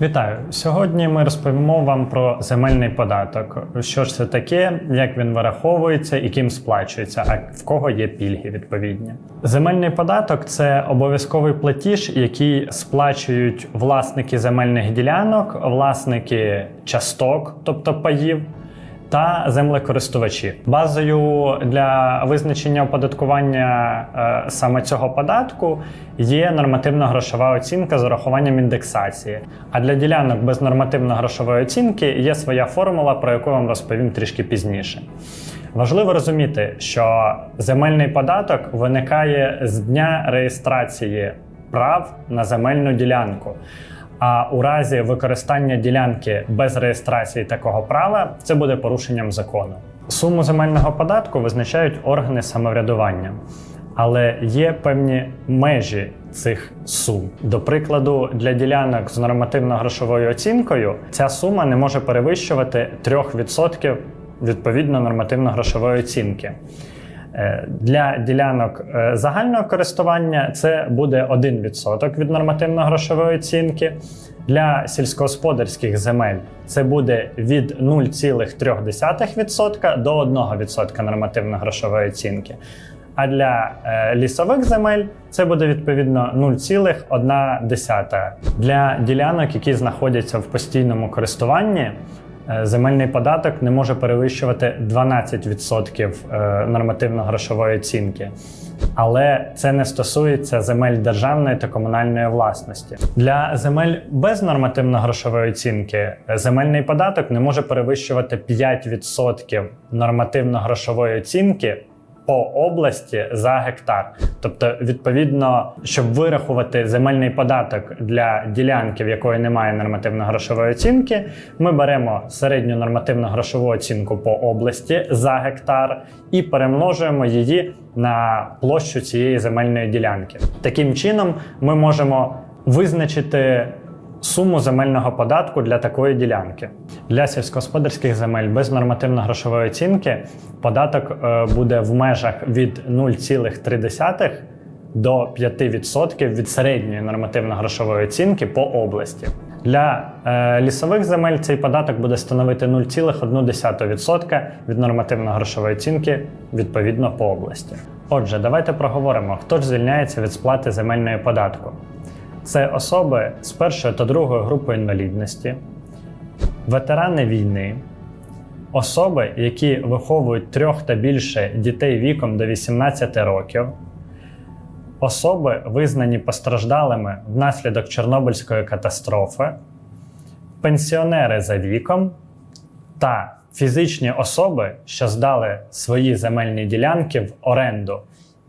Вітаю! Сьогодні ми розповімо вам про земельний податок. Що ж це таке, як він вираховується і ким сплачується, а в кого є пільги відповідні. Земельний податок це обов'язковий платіж, який сплачують власники земельних ділянок, власники часток, тобто паїв. Та землекористувачі базою для визначення оподаткування е, саме цього податку є нормативно-грошова оцінка з урахуванням індексації. А для ділянок без нормативно-грошової оцінки є своя формула, про яку вам розповім трішки пізніше. Важливо розуміти, що земельний податок виникає з дня реєстрації прав на земельну ділянку. А у разі використання ділянки без реєстрації такого права це буде порушенням закону. Суму земельного податку визначають органи самоврядування, але є певні межі цих сум. До прикладу, для ділянок з нормативно-грошовою оцінкою ця сума не може перевищувати 3% відповідно нормативно-грошової оцінки. Е, Для ділянок е, загального користування це буде 1% від нормативно-грошової оцінки. Для сільськогосподарських земель це буде від 0,3% до 1% нормативно-грошової оцінки. А для е, лісових земель це буде відповідно 0,1%. Для ділянок, які знаходяться в постійному користуванні, земельний податок не може перевищувати 12% е, нормативно-грошової оцінки. Але це не стосується земель державної та комунальної власності. Для земель без нормативно-грошової оцінки е, земельний податок не може перевищувати 5% нормативно-грошової оцінки по області за гектар. Тобто, відповідно, щоб вирахувати земельний податок для ділянки, в якої немає нормативно-грошової оцінки, ми беремо середню нормативно-грошову оцінку по області за гектар і перемножуємо її на площу цієї земельної ділянки. Таким чином, ми можемо визначити суму земельного податку для такої ділянки. Для сільськогосподарських земель без нормативно-грошової оцінки податок е, буде в межах від 0,3 до 5% від середньої нормативно-грошової оцінки по області. Для е, лісових земель цей податок буде становити 0,1% від нормативно-грошової оцінки відповідно по області. Отже, давайте проговоримо, хто ж звільняється від сплати земельної податку. Це особи з першої та другої групи інвалідності, ветерани війни, особи, які виховують трьох та більше дітей віком до 18 років, особи, визнані постраждалими внаслідок Чорнобильської катастрофи, пенсіонери за віком та фізичні особи, що здали свої земельні ділянки в оренду.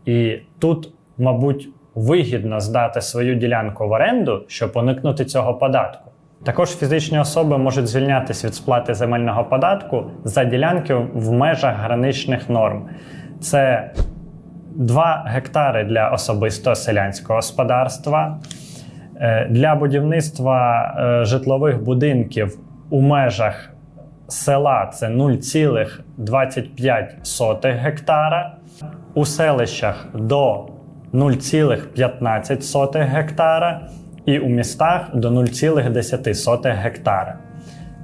І тут, мабуть, вигідно здати свою ділянку в оренду, щоб уникнути цього податку. Також фізичні особи можуть звільнятися від сплати земельного податку за ділянки в межах граничних норм. Це 2 гектари для особистого селянського господарства, е, для будівництва е, житлових будинків у межах села це 0,25 гектара, у селищах до 0,15 гектара і у містах до 0,10 гектара.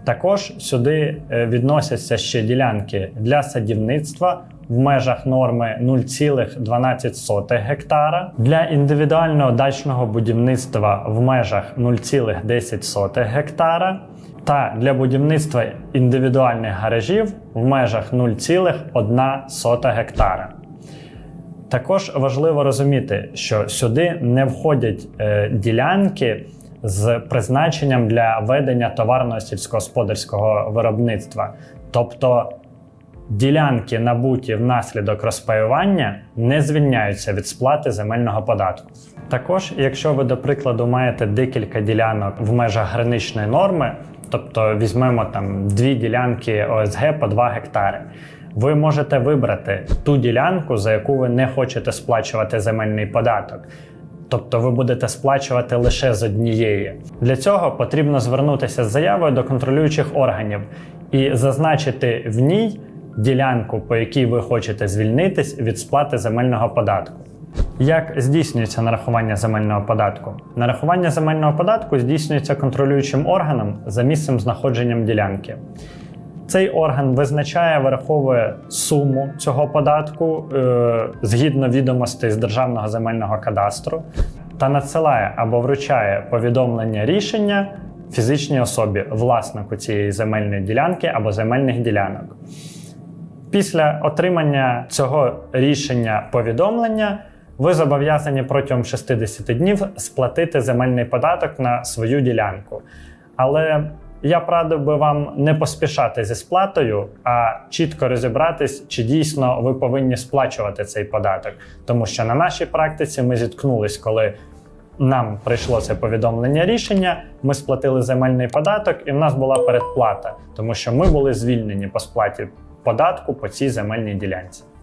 Також сюди е, відносяться ще ділянки для садівництва в межах норми 0,12 гектара, для індивідуального дачного будівництва в межах 0,10 гектара та для будівництва індивідуальних гаражів в межах 0,1 гектара. Також важливо розуміти, що сюди не входять е, ділянки з призначенням для ведення товарного сільськогосподарського виробництва, тобто ділянки, набуті внаслідок розпаювання, не звільняються від сплати земельного податку. Також, якщо ви, до прикладу, маєте декілька ділянок в межах граничної норми, тобто візьмемо там дві ділянки ОСГ по 2 гектари. Ви можете вибрати ту ділянку, за яку ви не хочете сплачувати земельний податок. Тобто ви будете сплачувати лише з однієї. Для цього потрібно звернутися з заявою до контролюючих органів і зазначити в ній ділянку, по якій ви хочете звільнитись від сплати земельного податку. Як здійснюється нарахування земельного податку? Нарахування земельного податку здійснюється контролюючим органом за місцем знаходженням ділянки. Цей орган визначає, вираховує суму цього податку е, згідно відомостей з Державного земельного кадастру та надсилає або вручає повідомлення рішення фізичній особі, власнику цієї земельної ділянки або земельних ділянок. Після отримання цього рішення повідомлення ви зобов'язані протягом 60 днів сплатити земельний податок на свою ділянку. Але я б радив би вам не поспішати зі сплатою, а чітко розібратись, чи дійсно ви повинні сплачувати цей податок. Тому що на нашій практиці ми зіткнулись, коли нам прийшло це повідомлення рішення, ми сплатили земельний податок, і в нас була передплата, тому що ми були звільнені по сплаті податку по цій земельній ділянці.